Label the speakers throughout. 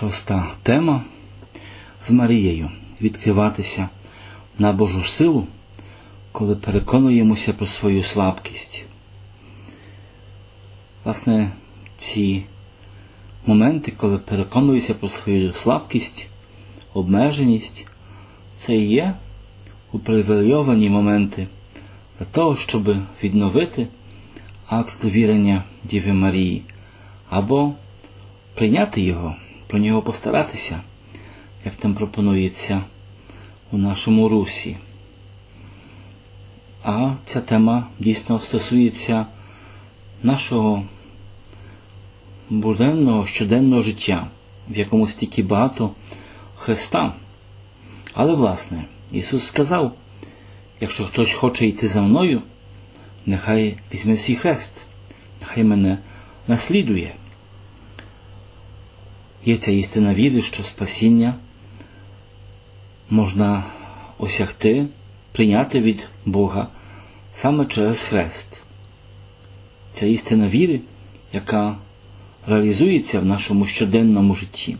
Speaker 1: Шоста тема з Марією відкриватися на Божу силу, коли переконуємося про свою слабкість. Власне, ці моменти, коли переконуюся про свою слабкість, обмеженість, це і є упривілейовані моменти для того, щоб відновити акт довірення Діви Марії або прийняти його, про нього постаратися, як там пропонується у нашому русі. А ця тема дійсно стосується нашого буденного щоденного життя, в якому стільки багато Христа. Але, власне, Ісус сказав, якщо хтось хоче йти за мною, нехай візьме свій хрест, нехай мене наслідує. Є ця істина віри, що спасіння можна осягти, прийняти від Бога саме через хрест. Ця істина віри, яка реалізується в нашому щоденному житті.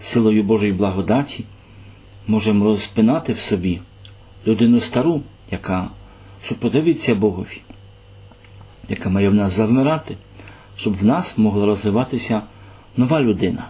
Speaker 1: Силою Божої благодаті можемо розпинати в собі людину стару, яка супротивиться Богові, яка має в нас завмирати, щоб в нас могла розвиватися нова людина.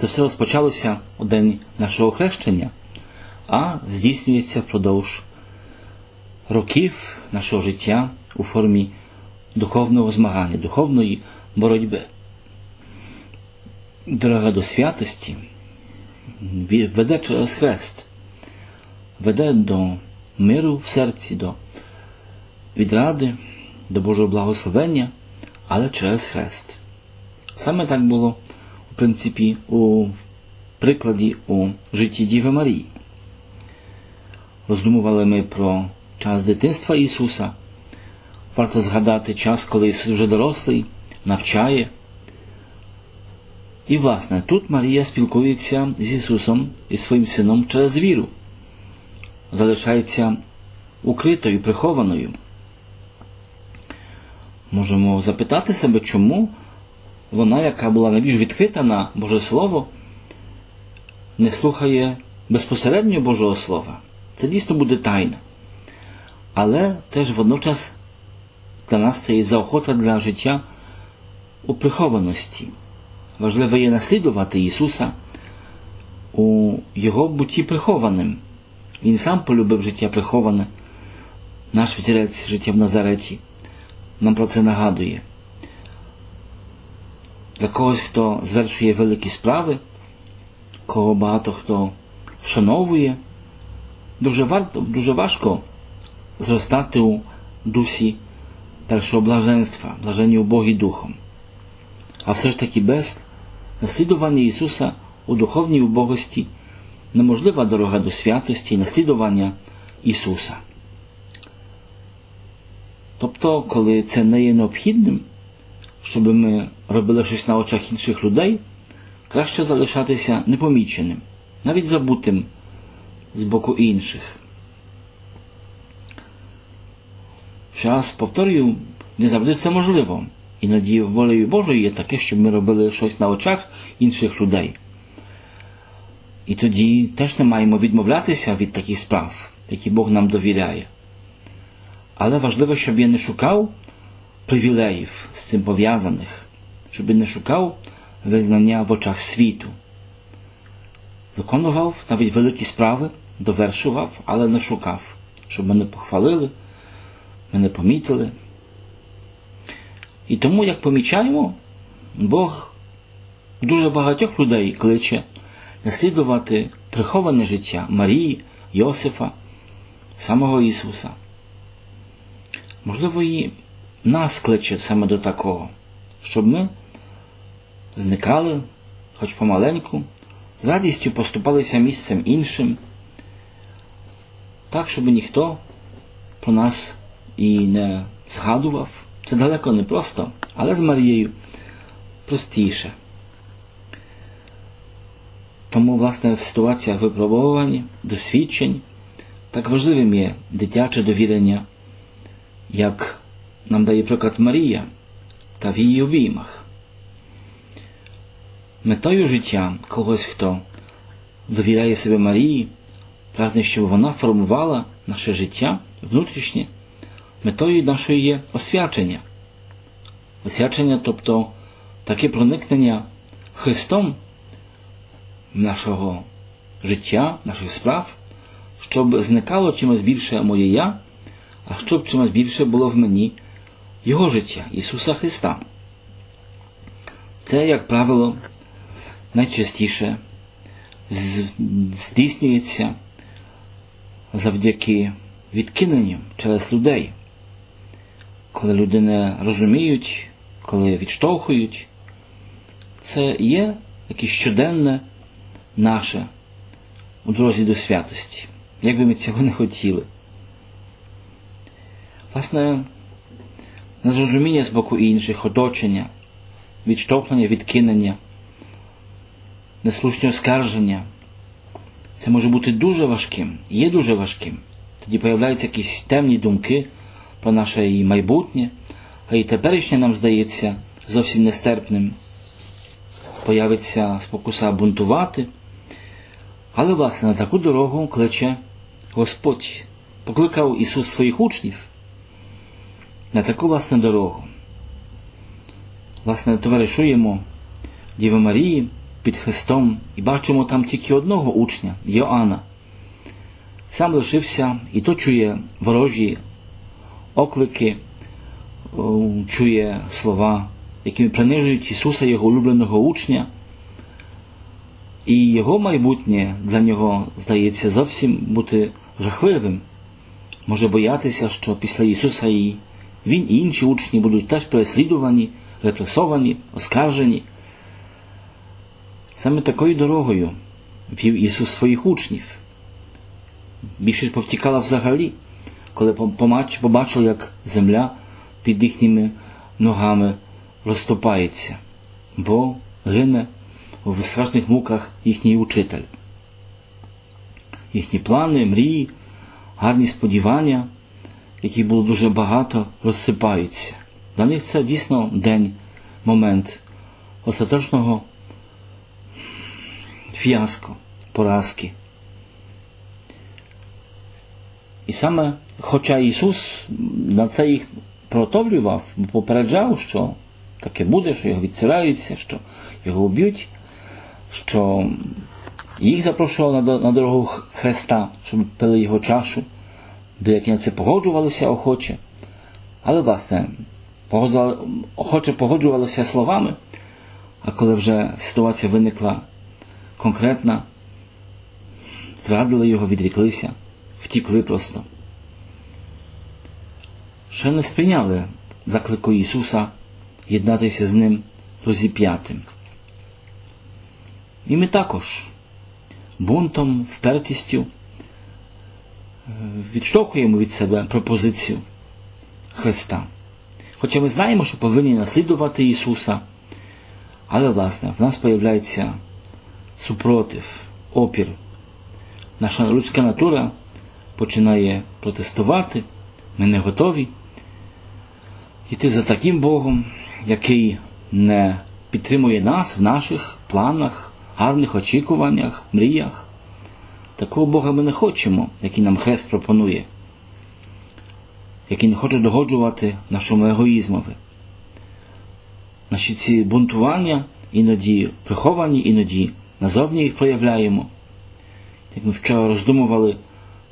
Speaker 1: Це все розпочалося у день нашого хрещення, а здійснюється впродовж років нашого життя у формі духовного змагання, духовної боротьби. Дорога до святості веде через хрест, веде до миру в серці, до відради, до Божого благословення, але через хрест. Саме так було, у принципі, у прикладі у житті Діви Марії. Роздумували ми про час дитинства Ісуса. Варто згадати час, коли Ісус вже дорослий, навчає. І, власне, тут Марія спілкується з Ісусом і своїм Сином через віру, залишається укритою, прихованою. Можемо запитати себе, чому вона, яка була найбільш відкрита на Боже Слово, не слухає безпосередньо Божого Слова. Це дійсно буде тайна. Але теж водночас для нас це і заохота для життя у прихованості. Важливо є наслідувати Ісуса у Його бутті прихованим. Він сам полюбив життя приховане, наш втірець життя в Назареті нам про це нагадує. Для когось, хто звершує великі справи, кого багато хто вшановує, дуже варто, дуже важко зростати у дусі першого блаженства, блаженні у Богі Духом. А все ж таки без наслідування Ісуса у духовній убогості неможлива дорога до святості і наслідування Ісуса. Тобто, коли це не є необхідним, щоб ми робили щось на очах інших людей, краще залишатися непоміченим, навіть забутим з боку інших. Час, повторюю, не завжди це можливо. Іноді волею Божою є таке, щоб ми робили щось на очах інших людей. І тоді теж не маємо відмовлятися від таких справ, які Бог нам довіряє. Але важливо, щоб я не шукав привілеїв з цим пов'язаних, щоб не шукав визнання в очах світу. Виконував навіть великі справи, довершував, але не шукав, щоб мене похвалили, мене помітили. І тому, як помічаємо, Бог дуже багатьох людей кличе наслідувати приховане життя Марії, Йосифа, самого Ісуса. Можливо, і нас кличе саме до такого, щоб ми зникали, хоч помаленьку, з радістю поступалися місцем іншим, так, щоб ніхто про нас і не згадував. Це далеко не просто, але з Марією простіше. Тому, власне, в ситуаціях випробовувань, досвідчень так важливим є дитяче довірення, як нам дає приклад Марія та в її обіймах. метою життя когось, хто довіряє себе Марії, прагне, щоб вона формувала наше життя внутрішнє, метою нашої є освячення. Освячення, тобто таке проникнення Христом нашого життя, наших справ, щоб зникало чимось більше моє я, а щоб чимось більше було в мені Його життя, Ісуса Христа. Це, як правило, найчастіше здійснюється завдяки відкиненню через людей, коли люди не розуміють, коли відштовхують. Це є якесь щоденне наше у дорозі до святості, як би ми цього не хотіли. Власне, незрозуміння з боку інших, оточення, відштовхнення, відкинення, неслушне оскарження. Це може бути дуже важким, є дуже важким. Тоді появляються якісь темні думки про наше і майбутнє, а і теперішнє нам здається зовсім нестерпним. Появиться спокуса бунтувати. Але, власне, на таку дорогу кличе Господь, покликав Ісус своїх учнів на таку власне дорогу. Власне, товаришуємо Діви Марії під Христом і бачимо там тільки одного учня Йоанна. Сам лишився і то чує ворожі оклики, чує слова, якими принижують Ісуса, Його улюбленого учня. І його майбутнє для нього здається зовсім бути жахливим. Може боятися, що після Ісуса і Він і інші учні будуть теж переслідувані, репресовані, оскаржені. Саме такою дорогою вів Ісус своїх учнів. Більшість повтікала взагалі, коли побачив, як земля під їхніми ногами розступається, бо гине в страшних муках їхній учитель. Їхні плани, мрії, гарні сподівання, яких було дуже багато, розсипаються. Для них це дійсно день, момент остаточного фіаско, поразки. І саме, хоча Ісус на це їх протовлював, попереджав, що таке буде, що його відцираються, що його уб'ють, що їх запрошував на дорогу Христа, щоб пили його чашу, це погоджувалися охоче, але, власне, охоче погоджувалися словами, а коли вже ситуація виникла конкретна, зрадили його, відріклися, втікли просто. Ще не сприйняли заклику Ісуса єднатися з Ним розіп'ятим. І ми також бунтом, впертістю відштовхуємо від себе пропозицію Христа. Хоча ми знаємо, що повинні наслідувати Ісуса, але, власне, в нас появляється супротив, опір. Наша людська натура починає протестувати, ми не готові йти за таким Богом, який не підтримує нас в наших планах, гарних очікуваннях, мріях. Такого Бога ми не хочемо, який нам Хрест пропонує, який не хоче догоджувати нашому егоїзмові. Наші ці бунтування іноді приховані, іноді назовні їх проявляємо. Як ми вчора роздумували,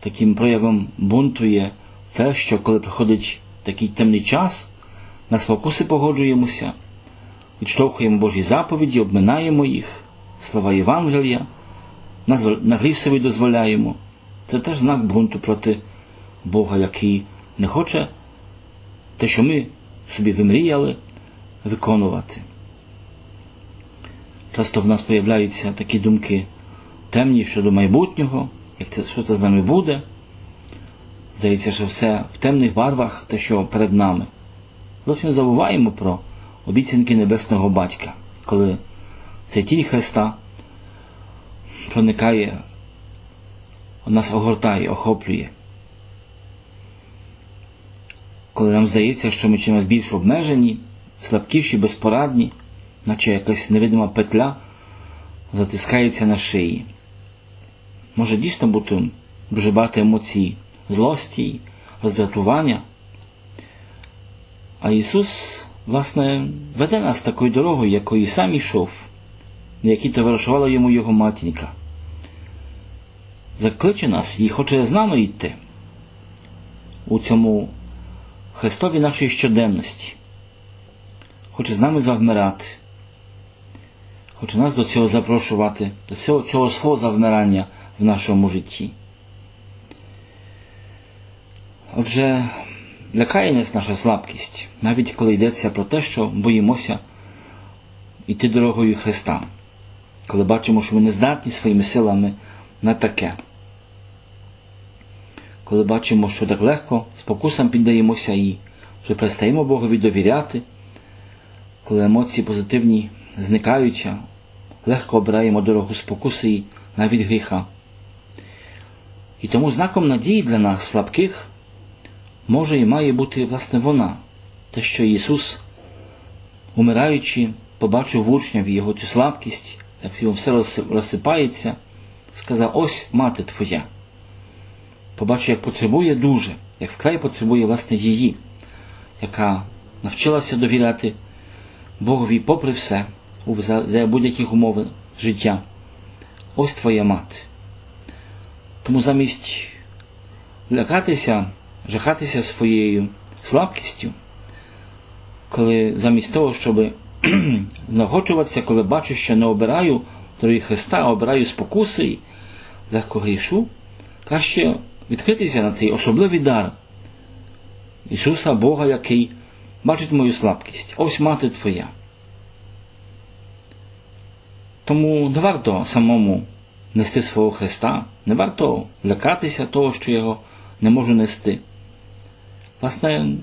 Speaker 1: таким проявом бунту є те, що коли приходить такий темний час, на спокуси погоджуємося, відштовхуємо Божі заповіді, обминаємо їх слова Євангелія, на собі дозволяємо. Це теж знак бунту проти Бога, який не хоче те, що ми собі вимріяли, виконувати. Часто в нас появляються такі думки темні щодо майбутнього, як це, що це з нами буде. Здається, що все в темних барвах те, що перед нами. Зовсім забуваємо про обіцянки Небесного Батька, коли цей тінь Христа проникає, нас огортає, охоплює. Коли нам здається, що ми чимось більш обмежені, слабкіші, безпорадні, наче якась невидима петля затискається на шиї. Може дійсно бути дуже багато емоцій, злості, роздратування. А Ісус, власне, веде нас такою дорогою, якою сам йшов, на якій товаришувала йому його матінка. Закличе нас і хоче з нами йти у цьому Христові нашої щоденності. Хоче з нами завмирати, хоче нас до цього запрошувати, до цього, цього свого завмирання в нашому житті. Отже, лякає нас наша слабкість, навіть коли йдеться про те, що боїмося йти дорогою Христа, коли бачимо, що ми не здатні своїми силами на таке. Коли бачимо, що так легко спокусам піддаємося і вже перестаємо Богові довіряти, коли емоції позитивні зникають, легко обираємо дорогу спокуси і навіть гріха. І тому знаком надії для нас, слабких, може і має бути власне вона, те, що Ісус, умираючи, побачив в учнях його цю слабкість, як йому все розсипається, сказав: ось мати твоя. Побачив, як потребує дуже, як вкрай потребує власне її, яка навчилася довіряти Богові попри все, у будь-яких умов життя. Ось твоя мати. Тому замість лякатися, жахатися своєю слабкістю, коли замість того, щоб нагочуватися, коли бачу, що не обираю дороги Христа, обираю спокуси і легко грішу, краще відкритися на цей особливий дар Ісуса Бога, який бачить мою слабкість. Ось мати Твоя. Тому не варто самому нести свого Христа, не варто лякатися того, що його не можу нести. Власне,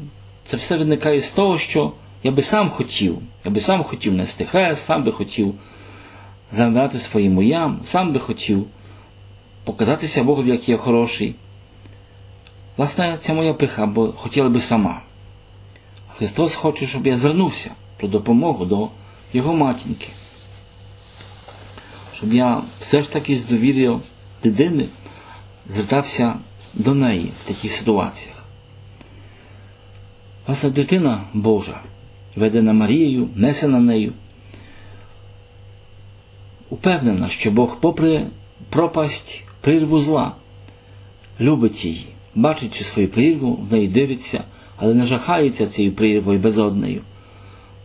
Speaker 1: це все виникає з того, що я би сам хотів, я би сам хотів нести хрест, сам би хотів замирати своїм моям, сам би хотів показатися Богові, як я хороший. Власне, це моя пиха, бо хотіла би сама. Христос хоче, щоб я звернувся про допомогу до Його матінки щоб я все ж таки з довір'я дитини звертався до неї в таких ситуаціях. Власне, дитина Божа, ведена Марією, несена нею, упевнена, що Бог, попри пропасть прірву зла, любить її, бачачи свою прірву, в неї дивиться, але не жахається цією прірвою безоднею.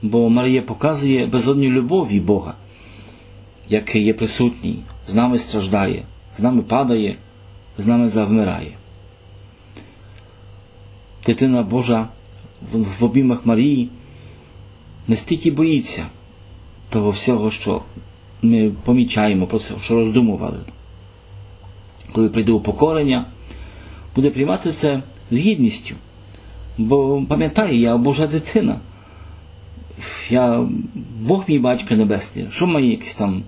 Speaker 1: Бо Марія показує безодню любові Бога який є присутній, з нами страждає, з нами падає, з нами завмирає. Дитина Божа в обіймах Марії не стільки боїться того всього, що ми помічаємо, про це, що роздумували. Коли прийде упокорення, буде приймати це з гідністю. Бо пам'ятає, я Божа дитина. Я Бог мій батько небесний, що має якісь там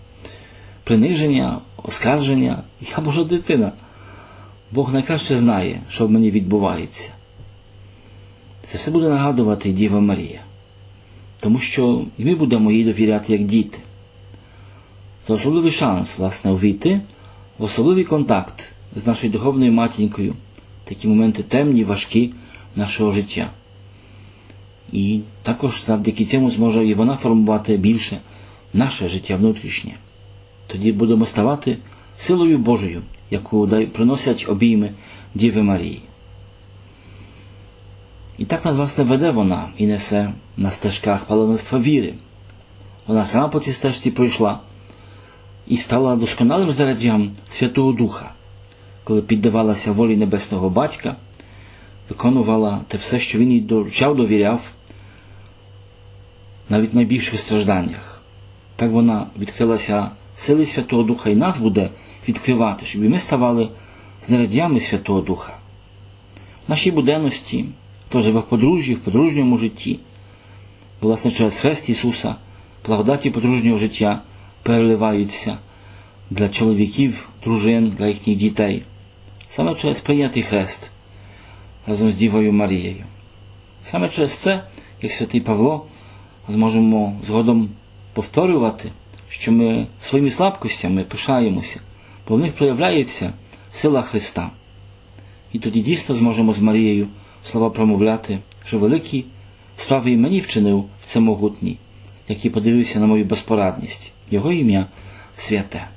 Speaker 1: приниження, оскарження. Я Божа дитина. Бог найкраще знає, що в мені відбувається. Це все буде нагадувати Діва Марія. Тому що і ми будемо їй довіряти як діти. Це особливий шанс, власне, увійти в особливий контакт з нашою духовною матінькою, такі моменти темні, важкі нашого життя. І також завдяки цьому зможе і вона формувати більше наше життя внутрішнє тоді будемо ставати силою Божою, яку приносять обійми Діви Марії. І так нас власне веде вона і несе на стежках паленства віри. Вона сама по цій стежці пройшла і стала досконалим заряддям Святого Духа, коли піддавалася волі Небесного Батька, виконувала те все, що він їй доручав, довіряв, навіть в найбільших стражданнях. Так вона відкрилася сили Святого Духа і нас буде відкривати, щоб і ми ставали знаряддями Святого Духа. В нашій буденності, хто живе в подружжі, в подружньому житті, власне, через Хрест Ісуса, благодаті подружнього життя переливаються для чоловіків, дружин, для їхніх дітей, саме через прийнятий хрест разом з Дівою Марією. Саме через це, як святий Павло, зможемо згодом повторювати що ми своїми слабкостями пишаємося, бо в них проявляється сила Христа. І тоді дійсно зможемо з Марією слова промовляти, що великі справи і мені вчинив всемогутній, який подивився на мою безпорадність, Його ім'я святе.